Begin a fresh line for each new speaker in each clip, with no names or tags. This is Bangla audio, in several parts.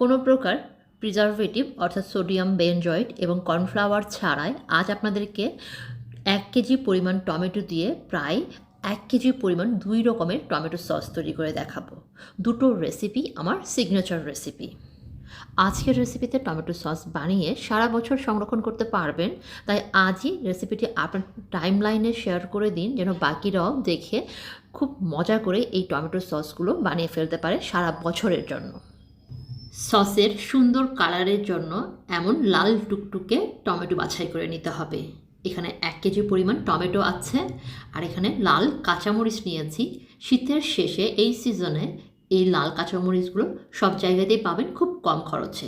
কোনো প্রকার প্রিজারভেটিভ অর্থাৎ সোডিয়াম বেনজয়েড এবং কর্নফ্লাওয়ার ছাড়াই আজ আপনাদেরকে এক কেজি পরিমাণ টমেটো দিয়ে প্রায় এক কেজি পরিমাণ দুই রকমের টমেটো সস তৈরি করে দেখাবো। দুটো রেসিপি আমার সিগনেচার রেসিপি আজকের রেসিপিতে টমেটো সস বানিয়ে সারা বছর সংরক্ষণ করতে পারবেন, তাই আজই রেসিপিটি আপনার টাইম লাইনে শেয়ার করে দিন, যেন বাকিরাও দেখে খুব মজা করে এই টমেটো সসগুলো বানিয়ে ফেলতে পারে সারা বছরের জন্য। সসের সুন্দর কালারের জন্য এমন লাল টুকটুকে টমেটো বাছাই করে নিতে হবে। এখানে এক কেজি পরিমাণ টমেটো আছে আর এখানে লাল কাঁচামরিচ নিয়েছি। শীতের শেষে এই সিজনে এই লাল কাঁচামরিচগুলো সব জায়গাতেই পাবেন খুব কম খরচে।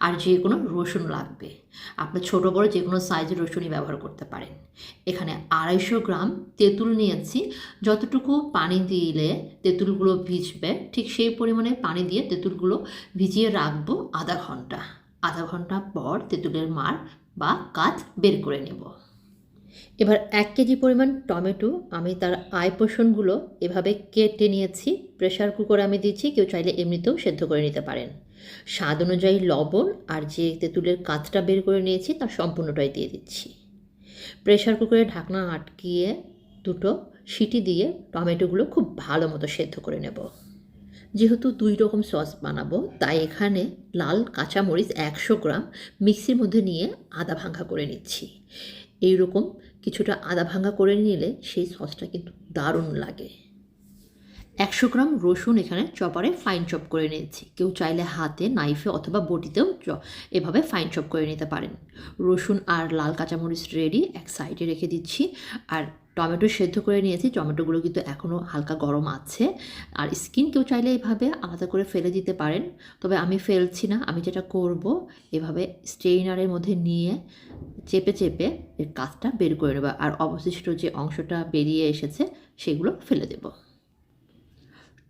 আর যে কোনো রসুন লাগবে। আপনার ছোটো বড়ো যে কোনো সাইজের রসুনই ব্যবহার করতে পারেন। এখানে আড়াইশো গ্রাম তেঁতুল নিয়েছি। যতটুকু পানি দিলে তেঁতুলগুলো ভিজবে, ঠিক সেই পরিমাণে পানি দিয়ে তেঁতুলগুলো ভিজিয়ে রাখব আধা ঘণ্টা। আধা ঘণ্টা পর তেঁতুলের মার বা কাজ বের করে নেব। এবার এক কেজি পরিমাণ টমেটো, আমি তার আয় পোষণগুলো এভাবে কেটে নিয়েছি। প্রেশার কুকারে আমি দিচ্ছি, কেউ চাইলে এমনিতেও সেদ্ধ করে নিতে পারেন। স্বাদ অনুযায়ী লবণ আর যে তেঁতুলের কাঁচটা বের করে নিয়েছি তার সম্পূর্ণটাই দিয়ে দিচ্ছি। প্রেশার কুকারে ঢাকনা আটকিয়ে দুটো সিটি দিয়ে টমেটোগুলো খুব ভালো মতো সেদ্ধ করে নেব। যেহেতু দুই রকম সস বানাবো, তাই এখানে লাল কাঁচামরিচ একশো গ্রাম মিক্সির মধ্যে নিয়ে আদা ভাঙ্গা করে নিচ্ছি। এই রকম কিছুটা আদা ভাঙ্গা করে নিলে সেই সসটা কিন্তু দারুণ লাগে। একশো গ্রাম রসুন এখানে চপারে ফাইন চপ করে নিয়েছি। কেউ চাইলে হাতে নাইফে অথবা বটিতেও এভাবে ফাইন চপ করে নিতে পারেন। রসুন আর লাল কাঁচামরিচ রেডি এক সাইডে রেখে দিচ্ছি। আর টমেটো সেদ্ধ করে নিয়েছি। টমেটোগুলো কিন্তু এখনও হালকা গরম আছে। আর স্কিন কেউ চাইলে এভাবে আলাদা করে ফেলে দিতে পারেন। তবে আমি ফেলছি না, আমি যেটা করব, এভাবে স্ট্রেইনারের মধ্যে নিয়ে চেপে চেপে এর কাজটা বের করে নেব। আর অবশিষ্ট যে অংশটা বেরিয়ে এসেছে, সেগুলো ফেলে দেবো।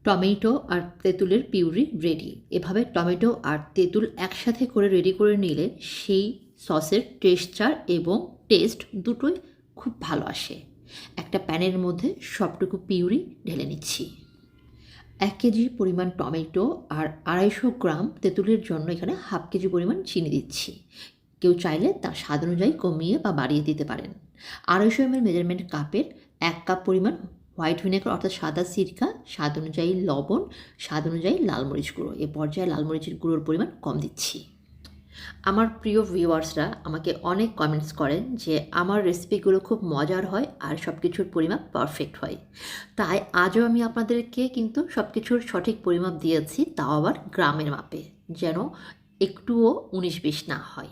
টমেটো আর তেঁতুলের পিউরি রেডি এভাবে টমেটো আর তেঁতুল একসাথে করে রেডি করে নিলে সেই সসের টেক্সচার এবং টেস্ট দুটোই খুব ভালো আসে। একটা প্যানের মধ্যে সবটুকু পিউরি ঢেলে নিচ্ছি। এক কেজি পরিমাণ টমেটো আর আড়াইশো গ্রাম তেঁতুলের জন্য এখানে হাফ কেজি পরিমাণ চিনি দিচ্ছি। কেউ চাইলে তার স্বাদ অনুযায়ী কমিয়ে বা বাড়িয়ে দিতে পারেন। আড়াইশো এম মেজারমেন্ট কাপের এক কাপ পরিমাণ হোয়াইট ভিনেগার অর্থাৎ সাদা সিরকা, স্বাদ অনুযায়ী লবণ, স্বাদ অনুযায়ী লাল মরিচ গুঁড়ো। এ পর্যায়ে লাল মরিচের গুঁড়োর পরিমাণ কম দিচ্ছি। আমার প্রিয় ভিউয়ার্সরা আমাকে অনেক কমেন্টস করেন যে আমার রেসিপিগুলো খুব মজার হয় আর সব কিছুর পরিমাপ পারফেক্ট হয়। তাই আজও আমি আপনাদেরকে কিন্তু সব কিছুর সঠিক পরিমাপ দিয়েছি, তাও আবার গ্রামের মাপে। যেন একটুও উনিশ বিশ না হয়।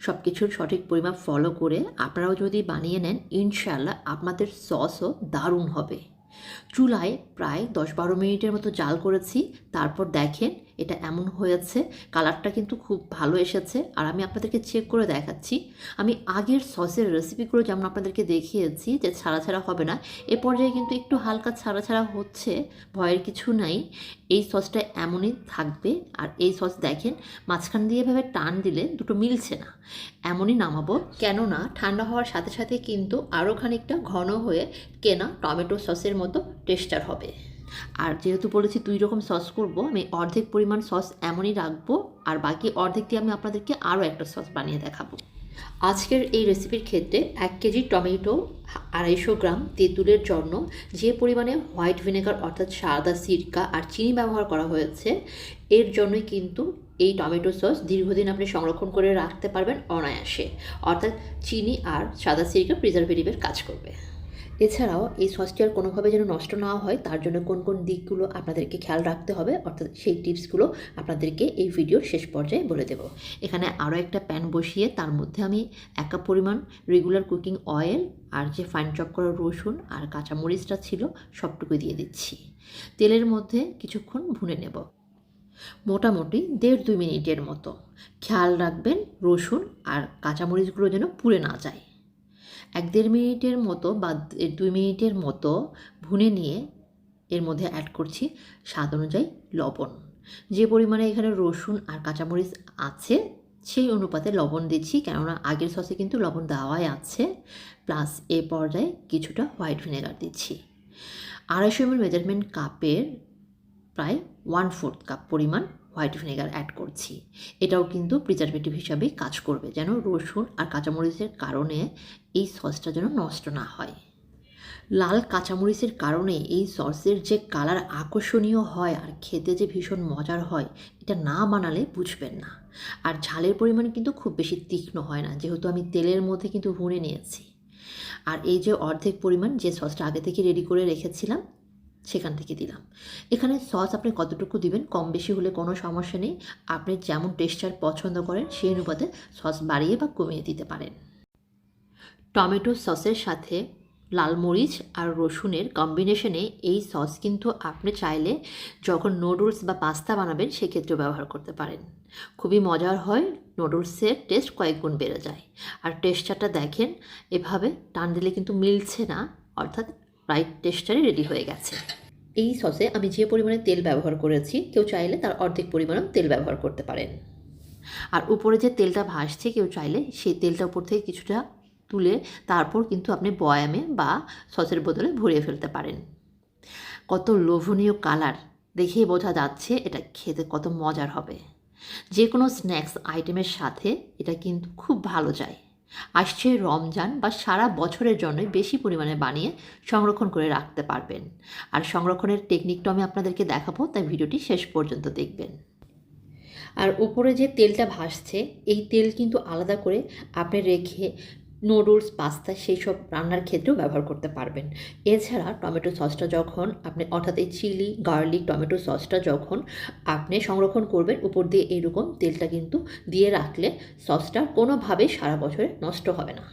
সব কিছুর সঠিক পরিমাপ ফলো করে আপনারাও যদি বানিয়ে নেন ইনশাল্লাহ আপনাদের সসও দারুণ হবে। চুলায় প্রায় দশ বারো মিনিটের মতো জাল করেছি, তারপর দেখেন এটা এমন হয়েছে, কালারটা কিন্তু খুব ভালো এসেছে। আর আমি আপনাদেরকে চেক করে দেখাচ্ছি। আমি আগের সসের রেসিপিগুলো যেমন আপনাদেরকে দেখিয়েছি যে ছাড়া ছাড়া হবে না, এ পর্যায়ে কিন্তু একটু হালকা ছাড়া ছাড়া হচ্ছে, ভয়ের কিছু নাই। এই সসটা এমনই থাকবে। আর এই সস দেখেন, মাঝখান দিয়ে এভাবে টান দিলে দুটো মিলছে না। এমনই নামাবো। কেননা ঠান্ডা হওয়ার সাথে সাথে কিন্তু আরও খানিকটা ঘন হয়ে কেনা টমেটো সসের মতো টেস্টার হবে। আর যেহেতু বলেছি দুই রকম সস করব, আমি অর্ধেক পরিমাণ সস এমনই রাখব, আর বাকি অর্ধেক দিয়ে আমি আপনাদেরকে আরও একটা সস বানিয়ে দেখাবো। আজকের এই রেসিপির ক্ষেত্রে এক কেজি টমেটো, আড়াইশো গ্রাম তেঁতুলের জন্য যে পরিমাণে হোয়াইট ভিনেগার অর্থাৎ সাদা সিরকা আর চিনি ব্যবহার করা হয়েছে, এর জন্যই কিন্তু এই টমেটো সস দীর্ঘদিন আপনি সংরক্ষণ করে রাখতে পারবেন অনায়াসে। অর্থাৎ চিনি আর সাদা সিরকা প্রিজারভেটিভের কাজ করবে। এছাড়াও এই সসটি আর কোনোভাবে যেন নষ্ট না হয়, তার জন্য কোন কোন দিকগুলো আপনাদেরকে খেয়াল রাখতে হবে, অর্থাৎ সেই টিপসগুলো আপনাদেরকে এই ভিডিওর শেষ পর্যায়ে বলে দেব। এখানে আরও একটা প্যান বসিয়ে তার মধ্যে আমি এক কাপ পরিমাণ রেগুলার কুকিং অয়েল আর যে ফাইন চপ করা রসুন আর কাঁচামরিচটা ছিল সবটুকু দিয়ে দিচ্ছি। তেলের মধ্যে কিছুক্ষণ ভুনে নেব। মোটামুটি দেড় দুই মিনিটের মতো। খেয়াল রাখবেন রসুন আর কাঁচামরিচগুলো যেন পুড়ে না যায়। এক দেড় মিনিটের মতো বা দুই মিনিটের মতো ভুনে নিয়ে এর মধ্যে অ্যাড করছি স্বাদ অনুযায়ী লবণ। যে পরিমাণে এখানে রসুন আর কাঁচামরিচ আছে, সেই অনুপাতে লবণ দিচ্ছি, কেননা আগের সসে কিন্তু লবণ দেওয়াই আছে প্লাস এ পর্যায়ে কিছুটা হোয়াইট ভিনেগার দিচ্ছি। আড়াইশো এমএল মেজারমেন্ট কাপের প্রায় ওয়ান ফোর্থ কাপ পরিমাণ হোয়াইট ভিনেগার অ্যাড করছি। এটাও কিন্তু প্রিজারভেটিভ হিসাবেই কাজ করবে, যেন রসুন আর কাঁচামরিচের কারণে এই সসটা যেন নষ্ট না হয়। লাল কাঁচামরিচের কারণে এই সসের যে কালার আকর্ষণীয় হয় আর খেতে যে ভীষণ মজার হয়, এটা না বানালে বুঝবেন না। আর ঝালের পরিমাণ কিন্তু খুব বেশি তীক্ষ্ণ হয় না, যেহেতু আমি তেলের মধ্যে কিন্তু ভুনে নিয়েছি। আর এই যে অর্ধেক পরিমাণ যে সসটা আগে থেকে রেডি করে রেখেছিলাম সেখান থেকে দিলাম। এখানে সস আপনি কতটুকু দিবেন, কম বেশি হলে কোনো সমস্যা নেই। আপনি যেমন টেক্সচার পছন্দ করেন, সেই অনুপাতে সস বাড়িয়ে বা কমিয়ে দিতে পারেন। টমেটো সসের সাথে লাল মরিচ আর রসুনের কম্বিনেশনে এই সস কিন্তু আপনি চাইলে যখন নুডলস বা পাস্তা বানাবেন, সেক্ষেত্রেও ব্যবহার করতে পারেন। খুবই মজার হয় নুডলসের টেস্ট কয়েক গুণ বেড়ে যায়। আর টেক্সচারটা দেখেন, এভাবে টান দিলে কিন্তু মিলছে না, অর্থাৎ রাইট টেক্সচারে রেডি হয়ে গেছে। এই সসে আমি যে পরিমাণে তেল ব্যবহার করেছি, কেউ চাইলে তার অর্ধেক পরিমাণও তেল ব্যবহার করতে পারেন। আর উপরে যে তেলটা ভাসছে, কেউ চাইলে সেই তেলটা উপর থেকে কিছুটা তুলে তারপর কিন্তু আপনি বয়ামে বা সসের বোতলে ভরিয়ে ফেলতে পারেন। কত লোভনীয় কালার দেখেই বোঝা যাচ্ছে এটা খেতে কত মজার হবে। যে কোনো স্ন্যাক্স আইটেমের সাথে এটা কিন্তু খুব ভালো যায়। আসছে রমজান বা সারা বছরের জন্য বেশি পরিমাণে বানিয়ে সংরক্ষণ করে রাখতে পারবেন। আর সংরক্ষণের টেকনিকটা আমি আপনাদেরকে দেখাবো, তাই ভিডিওটি শেষ পর্যন্ত দেখবেন। আর উপরে যে তেলটা ভাসছে, এই তেল কিন্তু আলাদা করে আপনি রেখে নুডলস পাস্তা সেই সব রান্নার ক্ষেত্রেও ব্যবহার করতে পারবেন। এছাড়া টমেটো সসটা যখন আপনি, অর্থাৎ এই চিলি গার্লিক টমেটো সসটা যখন আপনি সংরক্ষণ করবেন, উপর দিয়ে এরকম তেলটা কিন্তু দিয়ে রাখলে সসটা কোনোভাবেই সারা বছরে নষ্ট হবে না।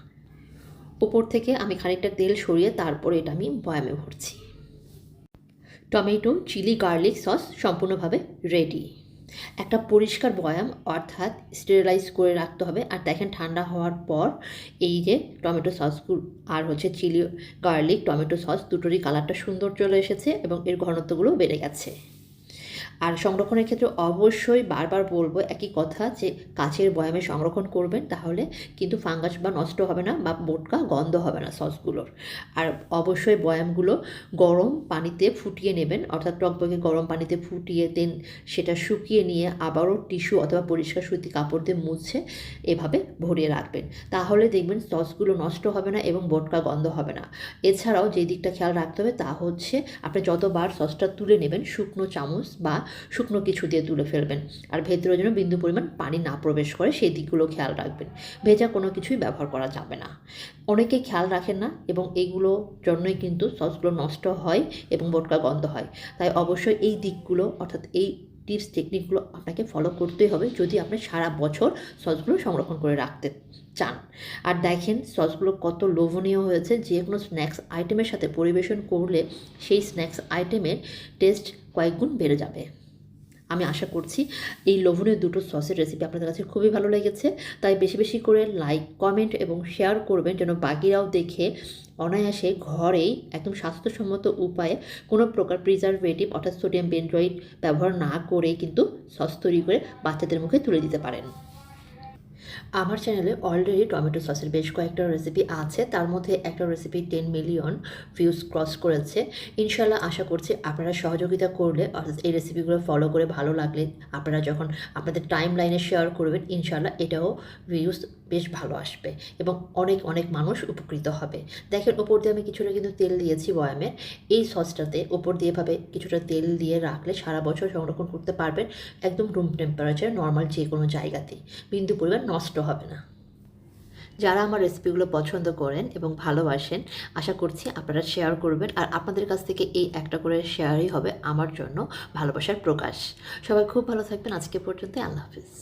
উপর থেকে আমি খানিকটা তেল সরিয়ে তারপরে এটা আমি বয়ামে ভরছি। টমেটো চিলি গার্লিক সস সম্পূর্ণভাবে রেডি একটা পরিষ্কার বয়াম, অর্থাৎ স্টেরিলাইজ করে রাখতে হবে। আর দেখেন ঠান্ডা হওয়ার পর এই যে টমেটো সসগুলো আর হচ্ছে চিলি গার্লিক টমেটো সস দুটোরই কালারটা সুন্দর চলে এসেছে এবং এর ঘনত্বগুলো বেড়ে গেছে। আর সংরক্ষণের ক্ষেত্রে অবশ্যই বারবার বলব একই কথা যে কাচের বয়ামে সংরক্ষণ করবেন, তাহলে কিন্তু ফাঙ্গাস বা নষ্ট হবে না বা বোটকা গন্ধ হবে না সসগুলোর। আর অবশ্যই বয়ামগুলো গরম পানিতে ফুটিয়ে নেবেন, অর্থাৎ টকবকে গরম পানিতে ফুটিয়ে দেন, সেটা শুকিয়ে নিয়ে আবারও টিস্যু অথবা পরিষ্কার সুতি কাপড় দিয়ে মুছে এভাবে ভরিয়ে রাখবেন। তাহলে দেখবেন সসগুলো নষ্ট হবে না এবং বোটকা গন্ধ হবে না। এছাড়াও যে দিকটা খেয়াল রাখতে হবে তা হচ্ছে, আপনি যতবার সসটা তুলে নেবেন, শুকনো চামচ বা শুকনো কিছু দিয়ে তুলে ফেলবেন। আর ভেতরে যেন বিন্দু পরিমাণ পানি না প্রবেশ করে সেই দিকগুলো খেয়াল রাখবেন। ভেজা কোনো কিছুই ব্যবহার করা যাবে না। অনেকে খেয়াল রাখেন না এবং এগুলো জন্যই কিন্তু সসগুলো নষ্ট হয় এবং বোটকা গন্ধ হয়। তাই অবশ্যই এই দিকগুলো অর্থাৎ এই টিপস টেকনিকগুলো আপনাকে ফলো করতেই হবে যদি আপনি সারা বছর সসগুলো সংরক্ষণ করে রাখতে চান। আর দেখেন, সসগুলো কত লোভনীয় হয়েছে। যে কোনো স্ন্যাক্স আইটেমের সাথে পরিবেশন করলে সেই স্ন্যাক্স আইটেমের টেস্ট কয়েকগুণ বেড়ে যাবে। আমি আশা করছি এই লোভনীয় দুটো সসের রেসিপি আপনাদের কাছে খুবই ভালো লেগেছে। তাই বেশি বেশি করে লাইক কমেন্ট এবং শেয়ার করবেন যেন বাকিরাও দেখে অনায়াসে ঘরেই একদম স্বাস্থ্যসম্মত উপায়ে কোনো প্রকার প্রিজারভেটিভ অর্থাৎ সোডিয়াম বেন্ড্রয়েড ব্যবহার না করে কিন্তু সস তৈরি করে বাচ্চাদের মুখে তুলে দিতে পারেন। আমার চ্যানেলে অলরেডি টমেটো সসের বেশ কয়েকটা রেসিপি আছে। তার মধ্যে একটা recipe ten million views cross করেছে। ইনশাল্লাহ আশা করছি আপনারা সহযোগিতা করলে অর্থাৎ এই রেসিপিগুলো ফলো করে ভালো লাগলে আপনারা যখন আপনাদের টাইম লাইনে শেয়ার করবেন ইনশাল্লাহ এটাও ভিউজ বেশ ভালো আসবে এবং অনেক অনেক মানুষ উপকৃত হবে। দেখেন ওপর দিয়ে আমি কিছুটা কিন্তু তেল দিয়েছি বয়ামের এই সসটাতে ওপর দিয়ে এভাবে কিছুটা তেল দিয়ে রাখলে সারা বছর সংরক্ষণ করতে পারবেন একদম রুম টেম্পারেচার নর্মাল যে কোনো জায়গাতেই। বিন্দু পরিমাণ নষ্ট হবে না। যারা আমার রেসিপিগুলো পছন্দ করেন এবং ভালোবাসেন, আশা করছি আপনারা শেয়ার করবেন আর আপনাদের কাছ থেকে এই একটা করে শেয়ারই হবে আমার জন্য ভালোবাসার প্রকাশ। সবাই খুব ভালো থাকবেন। আজকে পর্যন্ত আল্লাহ হাফিজ।